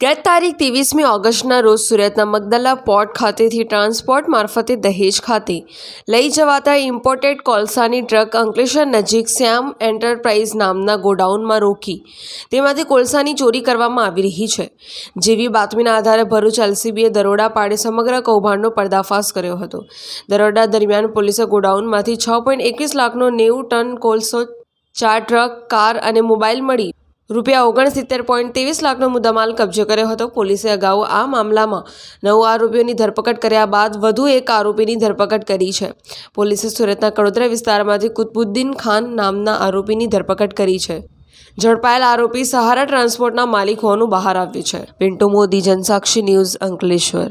ગત તારીખ ત્રેવીસમી ઓગસ્ટના રોજ સુરતના મગદલા પોર્ટ ખાતેથી ટ્રાન્સપોર્ટ મારફતે દહેજ ખાતે લઈ જવાતા ઇમ્પોર્ટેડ કોલસાની ટ્રક અંકલેશ્વર નજીક શ્યામ એન્ટરપ્રાઇઝ નામના ગોડાઉનમાં રોકી. તેમાંથી કોલસાની ચોરી કરવામાં આવી રહી છે. જેવી બાતમીના આધારે ભરૂચ એલસીબીએ દરોડા પાડી સમગ્ર કૌભાંડનો પર્દાફાશ કર્યો હતો. દરોડા દરમિયાન પોલીસે ગોડાઉનમાંથી છ પોઈન્ટ એકવીસ લાખનો નેવું ટન કોલસો, ચાર ટ્રક, કાર અને મોબાઈલ મળી રૂપિયા ઓગણસિત્તેર પોઈન્ટ ત્રેવીસ લાખનો મુદ્દામાલ કબજે કર્યો હતો. પોલીસે અગાઉ આ મામલામાં નવ આરોપીઓની ધરપકડ કર્યા બાદ વધુ એક આરોપીની ધરપકડ કરી છે. પોલીસે સુરતના કડોદરા વિસ્તારમાંથી કુતબુદ્દીન ખાન નામના આરોપીની ધરપકડ કરી છે. ઝડપાયેલ આરોપી સહારા ટ્રાન્સપોર્ટના માલિક હોવાનું બહાર આવ્યું છે. પિન્ટુ મોદી, જનસાક્ષી ન્યૂઝ અંકલેશ્વર.